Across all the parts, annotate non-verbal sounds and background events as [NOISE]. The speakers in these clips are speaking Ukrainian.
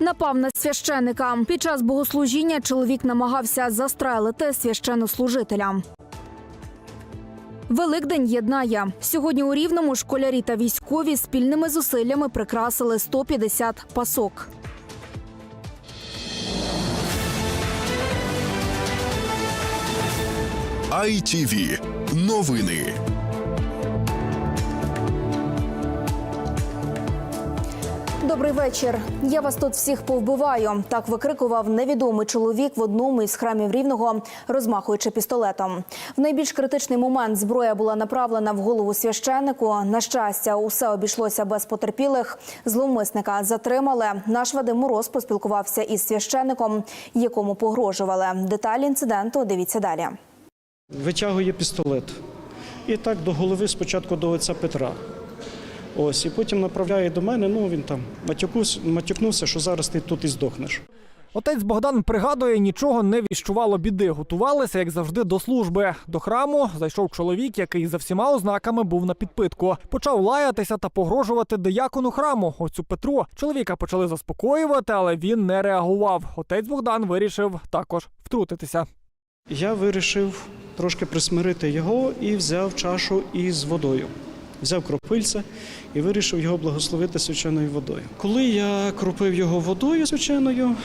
Напав на священика. Під час богослужіння чоловік намагався застрелити священнослужителя. Великдень єднає. Сьогодні у Рівному школярі та військові спільними зусиллями прикрасили 150 пасок. ITV. Новини. Добрий вечір. Я вас тут всіх повбиваю. Так викрикував невідомий чоловік в одному із храмів рівного, розмахуючи пістолетом. В найбільш критичний момент зброя була направлена в голову священнику. На щастя, усе обійшлося без потерпілих. Зловмисника затримали. Наш Вадим Мороз поспілкувався із священником, якому погрожували. Деталі інциденту дивіться далі. витягує пістолет. І так до голови спочатку до отця Петра. Ось, і потім направляє до мене, ну він там матюкнувся, що зараз ти тут і здохнеш. Отець Богдан пригадує, нічого не віщувало біди. Готувалися, як завжди, до служби. До храму зайшов чоловік, який за всіма ознаками був на підпитку. Почав лаятися та погрожувати диякону храму, отцю Петру. Чоловіка почали заспокоювати, але він не реагував. Отець Богдан вирішив також втрутитися. Я вирішив трошки присмирити його і взяв чашу із водою. Взяв кропильце і вирішив його благословити свяченою водою. Коли я кропив його водою свяченою,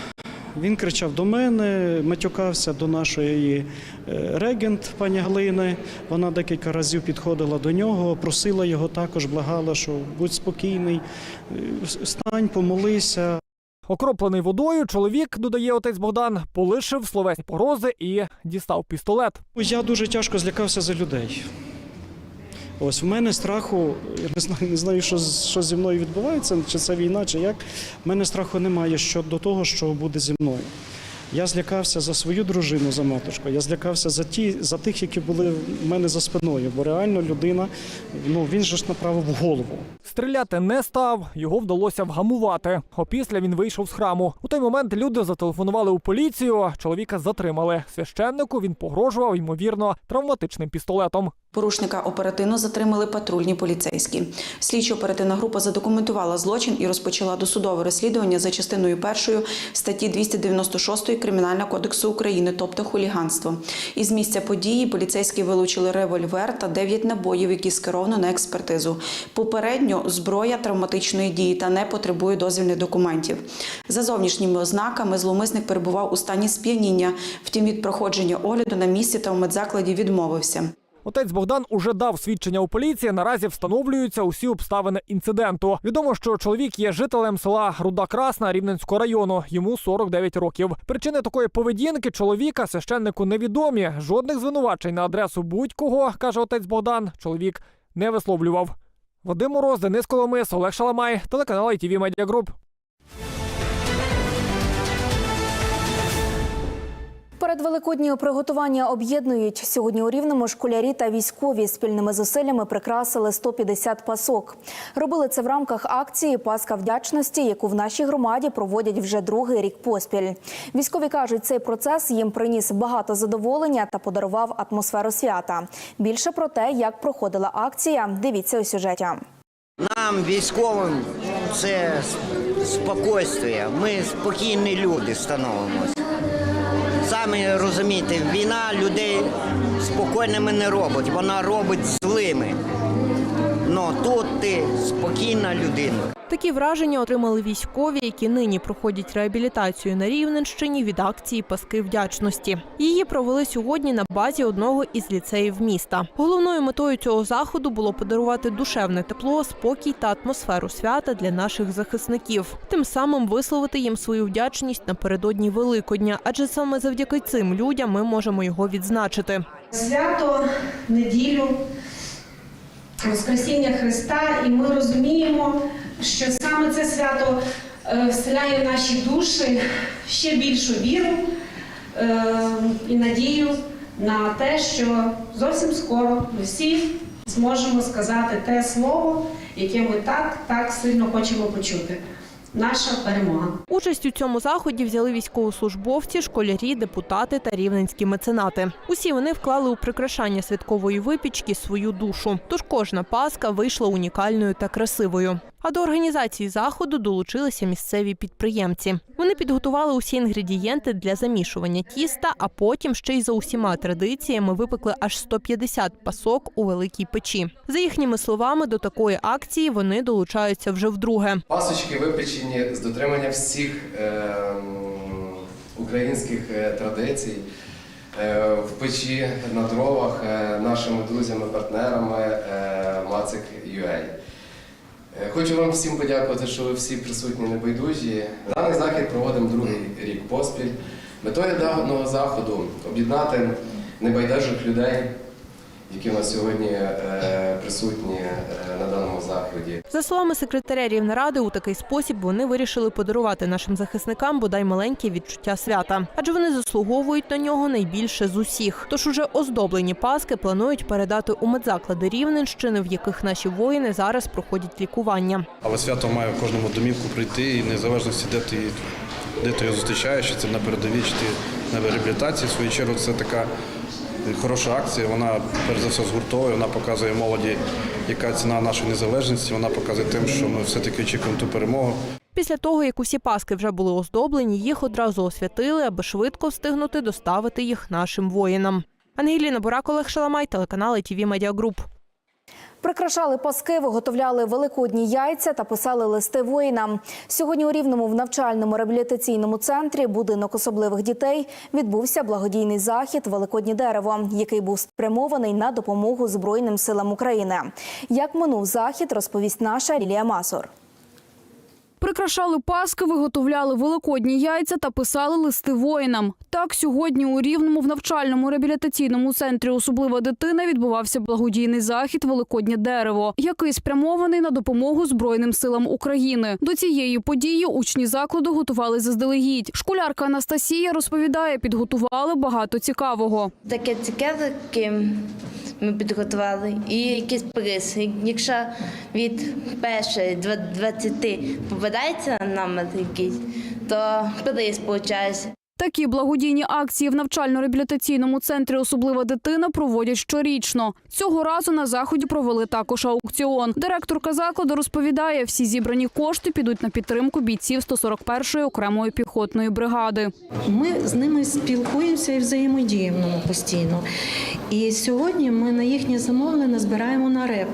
він кричав до мене, матюкався до нашої е, регент пані Галини. Вона декілька разів підходила до нього, просила його також, благала, що будь спокійний, е, стань, помолися. Окроплений водою, чоловік, додає отець Богдан, полишив словесні погрози і дістав пістолет. Я дуже тяжко злякався за людей. Ось в мене страху, я не знаю, не знаю, що, що зі мною відбувається, чи це війна, чи як. В мене страху немає щодо того, що буде зі мною. Я злякався за свою дружину, за матушку. Я злякався за ті, за тих, які були в мене за спиною. Бо реально людина, ну він же ж направив голову. Стріляти не став, його вдалося вгамувати. Опісля він вийшов з храму. У той момент люди зателефонували у поліцію. Чоловіка затримали. Священнику він погрожував, ймовірно, травматичним пістолетом. Порушника оперативно затримали патрульні поліцейські. Слідчо-оперативна група задокументувала злочин і розпочала досудове розслідування за частиною першою статті 296 Кримінального кодексу України, тобто хуліганство. Із місця події поліцейські вилучили револьвер та 9 набоїв, які скеровано на експертизу. Попередньо зброя травматичної дії та не потребує дозвільних документів. За зовнішніми ознаками зловмисник перебував у стані сп'яніння. Втім, від проходження огляду на місці та в медзакладі відмовився. Отець Богдан уже дав свідчення у поліції. Наразі встановлюються усі обставини інциденту. Відомо, що чоловік є жителем села Руда Красна Рівненського району. Йому 49 років. Причини такої поведінки чоловіка священнику невідомі. Жодних звинувачень на адресу будь-кого, каже отець Богдан. Чоловік не висловлював. Вадим Мороз, Денис Коломис, Олег Шаламай, телеканал ITV Media. Передвеликодні приготування об'єднують сьогодні у рівному школярі та військові спільними зусиллями прикрасили 150 пасок. Робили це в рамках акції Паска вдячності, яку в нашій громаді проводять вже другий рік поспіль. Військові кажуть, цей процес їм приніс багато задоволення та подарував атмосферу свята. Більше про те, як проходила акція, дивіться у сюжеті. Нам, військовим, це спокійствие. Ми спокійні люди становимося. Самі розумієте, війна людей спокійними не робить, вона робить злими. Но тут ти спокійна людина. Такі враження отримали військові, які нині проходять реабілітацію на Рівненщині від акції Паски вдячності. Її провели сьогодні на базі одного із ліцеїв міста. Головною метою цього заходу було подарувати душевне тепло, спокій та атмосферу свята для наших захисників, тим самим висловити їм свою вдячність напередодні Великодня, адже саме завдяки цим людям ми можемо його відзначити. свято, неділю, Воскресіння Христа, і ми розуміємо, що саме це свято е, вселяє в наші душі ще більшу віру е, і надію на те, що зовсім скоро ми всі зможемо сказати те слово, яке ми так, так сильно хочемо почути. Наша перемога. Участь у цьому заході взяли військовослужбовці, школярі, депутати та рівненські меценати. Усі вони вклали у прикрашання святкової випічки свою душу. Тож кожна паска вийшла унікальною та красивою. А до організації заходу долучилися місцеві підприємці. Вони підготували усі інгредієнти для замішування тіста, а потім ще й за усіма традиціями випекли аж 150 пасок у великій печі. За їхніми словами, до такої акції вони долучаються вже вдруге. Пасочки випечені з дотриманням всіх е, українських традицій е, в печі на дровах е, нашими друзями, партнерами е, Мацик UA. Е, Хочу вам всім подякувати, що ви всі присутні небайдужі. Даний захід проводимо другий рік поспіль. Метою даного заходу об'єднати небайдужих людей, які у нас сьогодні е, присутні е, на даному заході. За словами секретаря Рівнеради, у такий спосіб вони вирішили подарувати нашим захисникам бодай маленьке відчуття свята, адже вони заслуговують на нього найбільше з усіх. Тож уже оздоблені паски планують передати у медзаклади Рівненщини, в яких наші воїни зараз проходять лікування. Але свято має в кожному домівку прийти, і незалежності, де ти, де ти його зустрічаєш, чи це на передовій, чи ти на реабілітації. В свою чергу це така хороша акція. Вона перш за все згуртовує, вона показує молоді, яка ціна нашої незалежності. Вона показує тим, що ми все-таки очікуємо ту перемогу. Після того, як усі паски вже були оздоблені, їх одразу освятили, аби швидко встигнути доставити їх нашим воїнам. Ангеліна Бурак, Олег Шаламай, телеканал Media Group. Прикрашали паски, виготовляли великодні яйця та писали листи воїнам. Сьогодні у Рівному в навчальному реабілітаційному центрі будинок особливих дітей відбувся благодійний захід Великоднє дерево, який був спрямований на допомогу Збройним силам України. Як минув захід, розповість наша Лілія Масор. Прикрашали паски, виготовляли великодні яйця та писали листи воїнам. Так, сьогодні у Рівному в навчальному реабілітаційному центрі Особлива дитина відбувався благодійний захід Великоднє дерево, який спрямований на допомогу Збройним силам України. До цієї події учні закладу готували заздалегідь. Школярка Анастасія розповідає, підготували багато цікавого. Таке цікавики ми підготували і якийсь приз. Якщо від першої до 20 попадається нам якийсь, то приз виходить. Такі благодійні акції в навчально-реабілітаційному центрі Особлива дитина проводять щорічно. Цього разу на заході провели також аукціон. Директорка закладу розповідає, всі зібрані кошти підуть на підтримку бійців 141-ї окремої піхотної бригади. Ми з ними спілкуємося і взаємодіємо постійно. І сьогодні ми на їхнє замовлення збираємо на реп.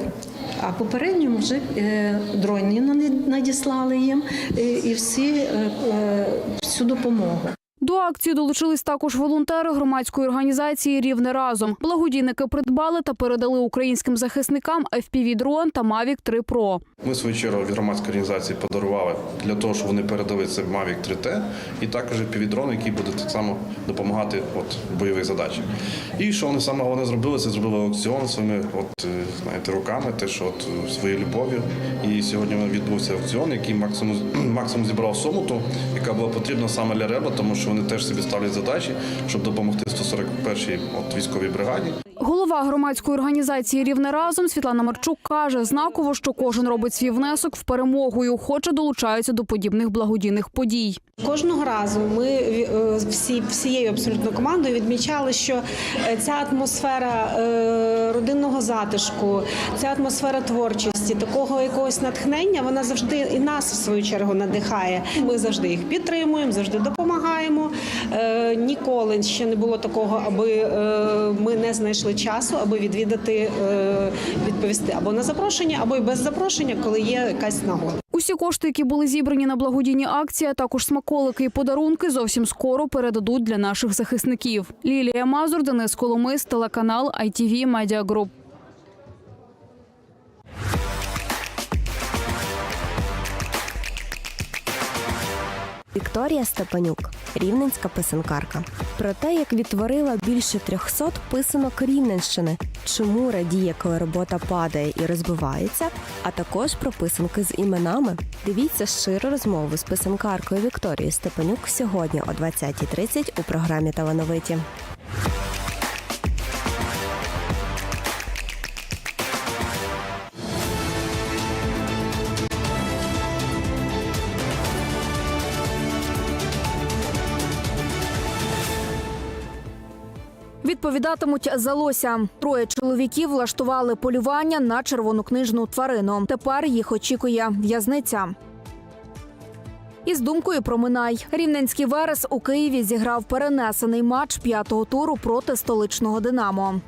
А попередньо вже е, дрони надіслали їм е, і е, всю допомогу. До акції долучились також волонтери громадської організації Рівне разом. Благодійники придбали та передали українським захисникам FPV-дрон та Mavic 3 Pro. Ми свою чергу від громадської організації подарували для того, щоб вони передали це Mavic 3T і також півідрон, який буде так само допомагати от, бойових задачах. І що вони саме головне зробили, це зробили аукціон своїми от, е, знаєте, руками, теж от, е, своєю любов'ю. І сьогодні відбувся аукціон, який максимум, [CLEARS THROAT] максимум зібрав суму, яка була потрібна саме для РЕБа, тому що вони теж собі ставлять задачі, щоб допомогти 141-й от, військовій бригаді. Голова громадської організації Рівне разом Світлана Марчук каже, знаково, що кожен робить свій внесок в перемогу і охоче долучаються до подібних благодійних подій. Кожного разу ми е, всі всією абсолютно командою відмічали, що е, ця атмосфера е, родинного затишку, ця атмосфера творчості, такого якогось натхнення, вона завжди і нас в свою чергу надихає. Ми завжди їх підтримуємо, завжди допомагаємо. Ніколи ще не було такого, аби ми не знайшли часу, аби відвідати, відповісти або на запрошення, або й без запрошення, коли є якась нагода. Усі кошти, які були зібрані на благодійні акції, а також смаколики і подарунки, зовсім скоро передадуть для наших захисників. Лілія Мазур, Денис Коломис, телеканал ITV Media Group. Вікторія Степанюк, рівненська писанкарка. Про те, як відтворила більше 300 писанок Рівненщини, чому радіє, коли робота падає і розбивається, а також про писанки з іменами. Дивіться щиру розмову з писанкаркою Вікторією Степанюк сьогодні о 20.30 у програмі Талановиті. Відповідатимуть за лося. Троє чоловіків влаштували полювання на червонокнижну тварину. Тепер їх очікує в'язниця. Із думкою про Минай. Рівненський Верес у Києві зіграв перенесений матч п'ятого туру проти столичного Динамо.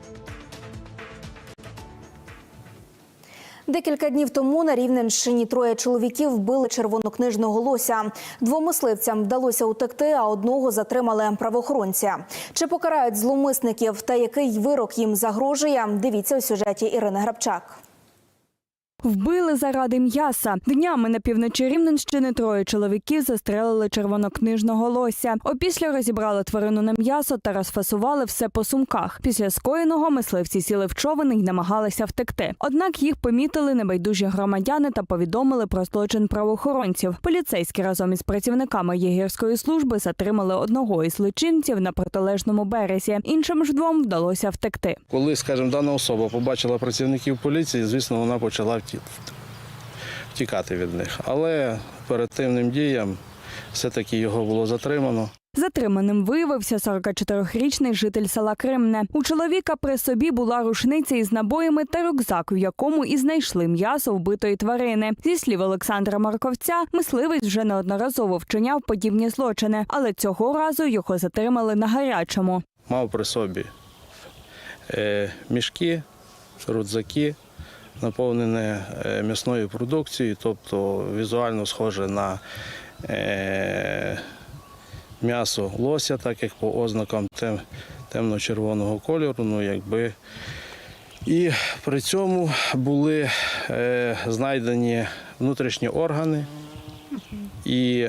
Декілька днів тому на Рівненщині троє чоловіків вбили червонокнижного лося. Двом мисливцям вдалося утекти, а одного затримали правоохоронці. Чи покарають зловмисників та який вирок їм загрожує? Дивіться у сюжеті Ірини Грабчак. Вбили заради м'яса. Днями на півночі Рівненщини троє чоловіків застрелили червонокнижного лося. Опісля розібрали тварину на м'ясо та розфасували все по сумках. Після скоєного мисливці сіли в човен і намагалися втекти. Однак їх помітили небайдужі громадяни та повідомили про злочин правоохоронців. Поліцейські разом із працівниками єгерської служби затримали одного із злочинців на протилежному березі. Іншим ж двом вдалося втекти. Коли, скажімо, дана особа побачила працівників поліції, звісно, вона почала вті- втікати від них. Але оперативним діям все-таки його було затримано. Затриманим виявився 44-річний житель села Кремне. У чоловіка при собі була рушниця із набоями та рюкзак, в якому і знайшли м'ясо вбитої тварини. Зі слів Олександра Марковця, мисливець вже неодноразово вчиняв подібні злочини, але цього разу його затримали на гарячому. Мав при собі е, мішки, рюкзаки, наповнені е, м'ясною продукцією, тобто візуально схоже на е, м'ясо лося, так як по ознакам тем, темно-червоного кольору. Ну, якби. І при цьому були е, знайдені внутрішні органи і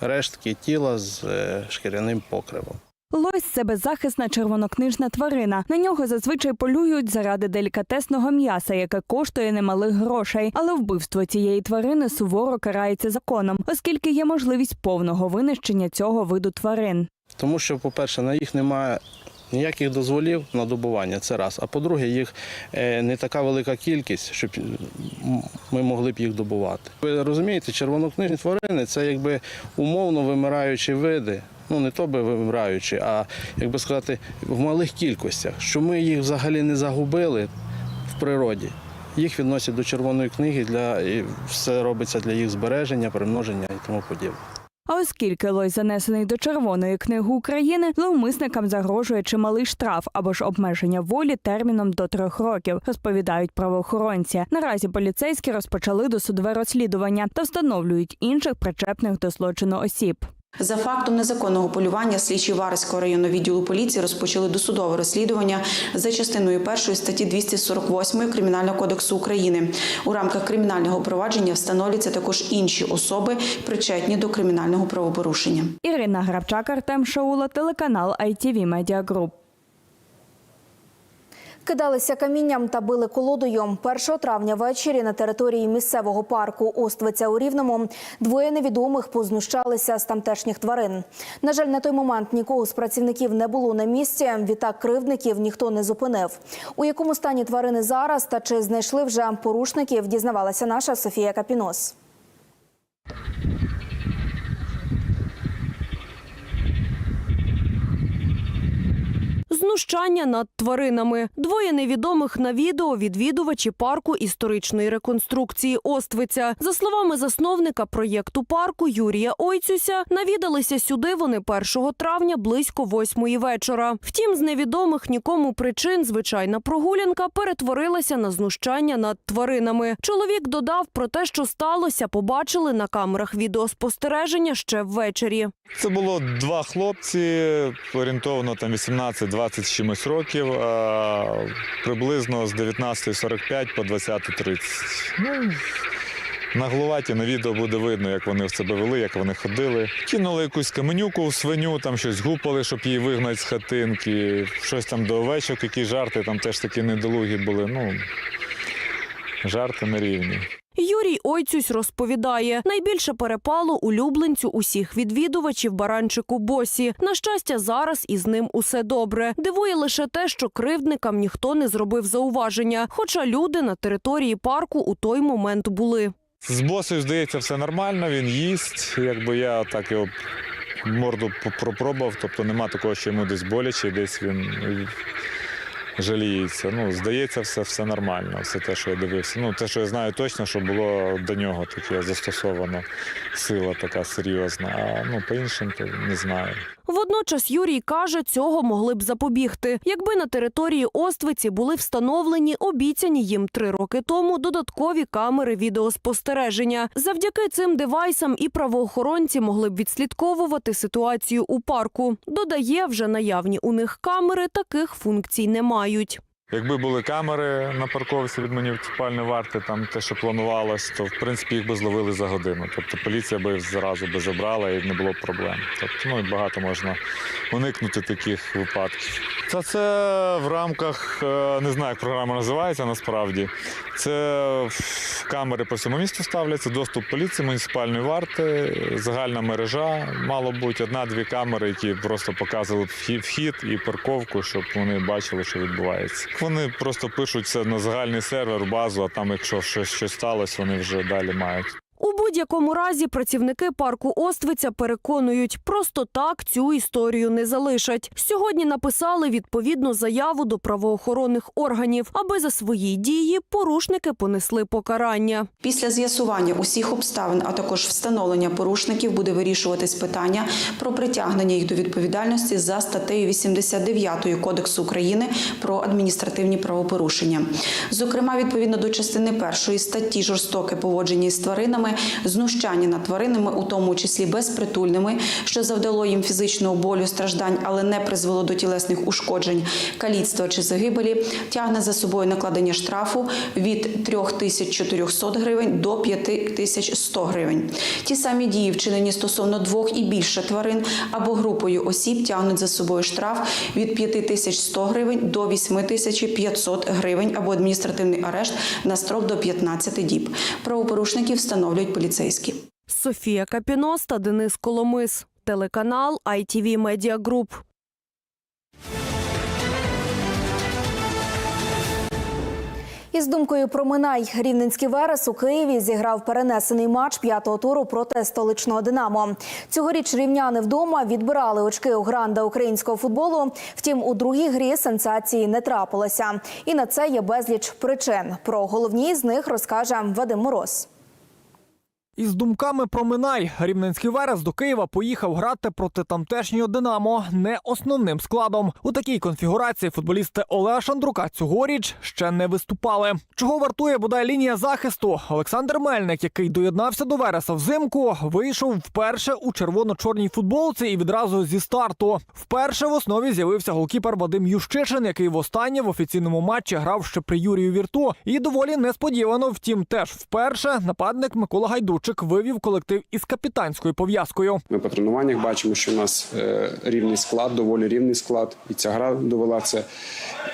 рештки тіла з шкіряним покривом. Лось це беззахисна червонокнижна тварина. На нього зазвичай полюють заради делікатесного м'яса, яке коштує немалих грошей. Але вбивство цієї тварини суворо карається законом, оскільки є можливість повного винищення цього виду тварин. Тому що, по-перше, на їх немає ніяких дозволів на добування, це раз. А по-друге, їх е, не така велика кількість, щоб ми могли б їх добувати. Ви розумієте, червонокнижні тварини це якби умовно вимираючі види. Ну, не то би вимираючі, а як би сказати, в малих кількостях, що ми їх взагалі не загубили в природі. Їх відносять до червоної книги, для, і все робиться для їх збереження, примноження і тому подібне. А оскільки лось занесений до Червоної книги України, зловмисникам загрожує чималий штраф або ж обмеження волі терміном до трьох років, розповідають правоохоронці. Наразі поліцейські розпочали досудове розслідування та встановлюють інших причепних до злочину осіб. За фактом незаконного полювання слідчі Варського районного відділу поліції розпочали досудове розслідування за частиною першої статті 248 Кримінального кодексу України. У рамках кримінального провадження встановлюються також інші особи, причетні до кримінального правопорушення. Ірина Грабчак, Артем Шаула, телеканал ITV Media Group. Кидалися камінням та били колодою. 1 травня ввечері на території місцевого парку Оствиця у Рівному двоє невідомих познущалися з тамтешніх тварин. На жаль, на той момент нікого з працівників не було на місці. Відтак кривдників ніхто не зупинив. У якому стані тварини зараз та чи знайшли вже порушників, дізнавалася наша Софія Капінос. Знущання над тваринами. Двоє невідомих на відео відвідувачі парку історичної реконструкції Оствиця. За словами засновника проєкту парку Юрія Ойцюся, навідалися сюди вони 1 травня близько восьмої вечора. Втім, з невідомих нікому причин звичайна прогулянка перетворилася на знущання над тваринами. Чоловік додав про те, що сталося, побачили на камерах відеоспостереження ще ввечері. Це було два хлопці, орієнтовно там 18-20 з чимось років, приблизно з 19.45 по 20.30. Ну, наглуваті на відео буде видно, як вони себе вели, як вони ходили. Кинули якусь каменюку в свиню, там щось гупали, щоб її вигнати з хатинки, щось там до овечок, які жарти, там теж такі недолугі були. Ну, жарти на рівні. Юрій Ойцюсь розповідає, найбільше перепало улюбленцю усіх відвідувачів баранчику Босі. На щастя, зараз із ним усе добре. Дивує лише те, що кривдникам ніхто не зробив зауваження, хоча люди на території парку у той момент були. З босою, здається, все нормально, він їсть. Якби я так його морду пропробував, тобто нема такого, що йому десь боляче, десь він жаліється. Ну, здається, все, все нормально, все те, що я дивився. Ну, те, що я знаю точно, що було до нього таке застосовано сила така серйозна. А ну, по іншим то не знаю. Водночас Юрій каже, цього могли б запобігти, якби на території Оствиці були встановлені обіцяні їм три роки тому додаткові камери відеоспостереження. Завдяки цим девайсам і правоохоронці могли б відслідковувати ситуацію у парку. Додає, вже наявні у них камери таких функцій не мають. Якби були камери на парковці від муніципальної варти, там те, що планувалось, то в принципі їх би зловили за годину. Тобто поліція би зразу би забрала і не було б проблем. Тобто, ну багато можна уникнути таких випадків. Це це в рамках е, не знаю, як програма називається насправді. Це камери по всьому місту ставляться, доступ поліції, муніципальної варти, загальна мережа. Мало бути одна-дві камери, які просто показували вхід і парковку, щоб вони бачили, що відбувається. Вони просто пишуть це на загальний сервер, базу, а там, якщо щось, сталося, вони вже далі мають. У будь-якому разі працівники парку Оствиця переконують, просто так цю історію не залишать. Сьогодні написали відповідну заяву до правоохоронних органів, аби за свої дії порушники понесли покарання. Після з'ясування усіх обставин, а також встановлення порушників, буде вирішуватись питання про притягнення їх до відповідальності за статтею 89 Кодексу України про адміністративні правопорушення. Зокрема, відповідно до частини першої статті жорстоке поводження із тваринами, знущання над тваринами, у тому числі безпритульними, що завдало їм фізичного болю, страждань, але не призвело до тілесних ушкоджень, каліцтва чи загибелі, тягне за собою накладення штрафу від 3400 гривень до 5100 гривень. Ті самі дії, вчинені стосовно двох і більше тварин або групою осіб, тягнуть за собою штраф від 5100 гривень до 8500 гривень або адміністративний арешт на строк до 15 діб. Правопорушників встановлюють поліцейські. Софія Капінос та Денис Коломис. Телеканал ITV Media Group. Із думкою про Минай рівненський Верес у Києві зіграв перенесений матч п'ятого туру проти столичного Динамо. Цьогоріч рівняни вдома відбирали очки у гранда українського футболу. Втім, у другій грі сенсації не трапилося. І на це є безліч причин. Про головні з них розкаже Вадим Мороз. Із думками про Минай рівненський верес до Києва поїхав грати проти тамтешнього Динамо не основним складом. У такій конфігурації футболісти Олега Шандрука цьогоріч ще не виступали. Чого вартує бодай лінія захисту? Олександр Мельник, який доєднався до Вереса взимку, вийшов вперше у червоно-чорній футболці і відразу зі старту. Вперше в основі з'явився голкіпер Вадим Ющишин, який востаннє в офіційному матчі грав ще при Юрію Вірту. І доволі несподівано, втім, теж вперше нападник Микола Гайдучик вивів колектив із капітанською пов'язкою. Ми по тренуваннях бачимо, що у нас е, рівний склад, доволі рівний склад, і ця гра довела це.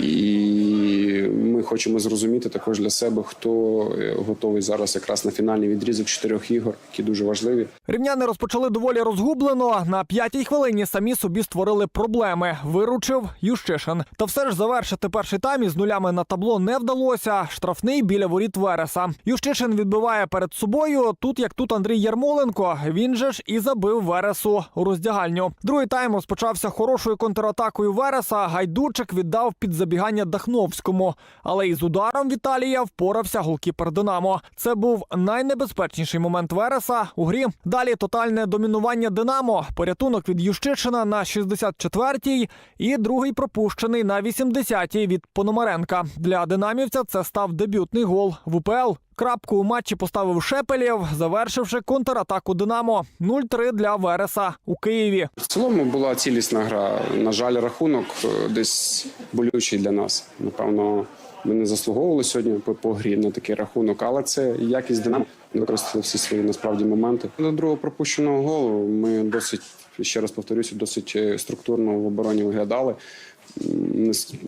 І ми хочемо зрозуміти також для себе, хто е, готовий зараз якраз на фінальний відрізок чотирьох ігор, які дуже важливі. Рівняни розпочали доволі розгублено. На п'ятій хвилині самі собі створили проблеми. Виручив Ющишин. Та все ж завершити перший тайм із нулями на табло не вдалося. Штрафний біля воріт Вереса. Ющишин відбиває перед собою. Тут як тут Андрій Ярмоленко. Він же ж і забив Вересу у роздягальню. Другий тайм розпочався хорошою контратакою Вереса. Гайдучик віддав під забігання Дахновському. Але із ударом Віталія впорався голкіпер Динамо. Це був найнебезпечніший момент Вереса у грі. Далі тотальне домінування Динамо. Порятунок від Ющишина на 64-й і другий пропущений на 80-й від Пономаренка. Для динамівця це став дебютний гол в УПЛ. Крапку у матчі поставив Шепелєв, завершивши контратаку Динамо. 0-3 для Вереса у Києві. В цілому була цілісна гра. На жаль, рахунок е, десь болючий для нас. Напевно, ми не заслуговували сьогодні по, по грі на такий рахунок, але це якість динамо. Використали всі свої насправді моменти. До другого пропущеного голу ми досить ще раз повторюся, досить е, структурно в обороні виглядали.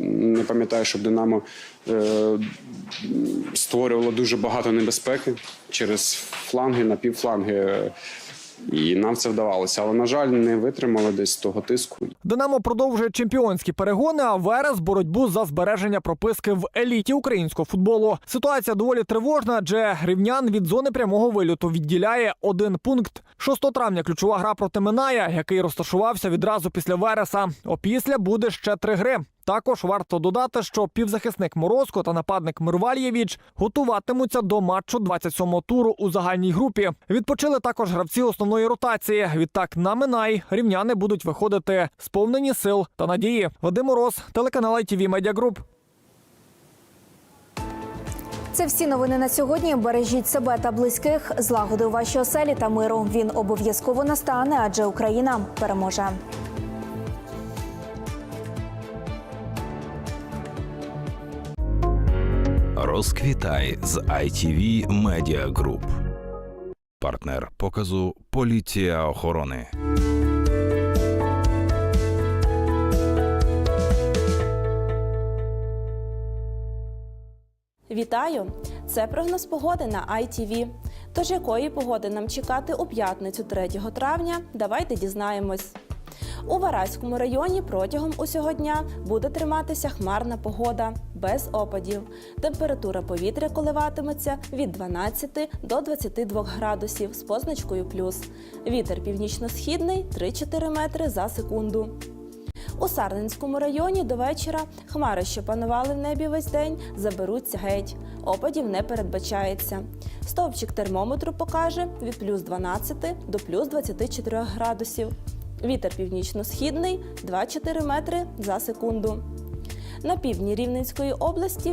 Не пам'ятаю, щоб Динамо е, створювало дуже багато небезпеки через фланги, напівфланги. І нам це вдавалося, але на жаль, не витримали десь того тиску. Динамо продовжує чемпіонські перегони, а Верес боротьбу за збереження прописки в еліті українського футболу. Ситуація доволі тривожна, адже рівнян від зони прямого вильоту відділяє один пункт. 6 травня ключова гра проти Миная, який розташувався відразу після Вереса. Опісля буде ще три гри. Також варто додати, що півзахисник Морозко та нападник Мирвальєвіч готуватимуться до матчу 27-го туру у загальній групі. Відпочили також гравці основної ротації. Відтак на Минай рівняни будуть виходити сповнені сил та надії. Вадим Мороз, телеканал ITV Media Group. Це всі новини на сьогодні. Бережіть себе та близьких, злагоди у вашій оселі та миру. Він обов'язково настане, адже Україна переможе. Розквітай з ITV Media Group. Партнер показу Поліція охорони. Вітаю! Це прогноз погоди на ITV. Тож якої погоди нам чекати у п'ятницю 3 травня? Давайте дізнаємось. У Вараському районі протягом усього дня буде триматися хмарна погода без опадів. Температура повітря коливатиметься від 12 до 22 градусів з позначкою плюс. Вітер північно-східний 3-4 метри за секунду. У Сарненському районі до вечора хмари, що панували в небі весь день, заберуться геть. Опадів не передбачається. Стовпчик термометру покаже від плюс 12 до плюс 24 градусів. Вітер північно-східний 2-4 метри за секунду. На півдні Рівненської області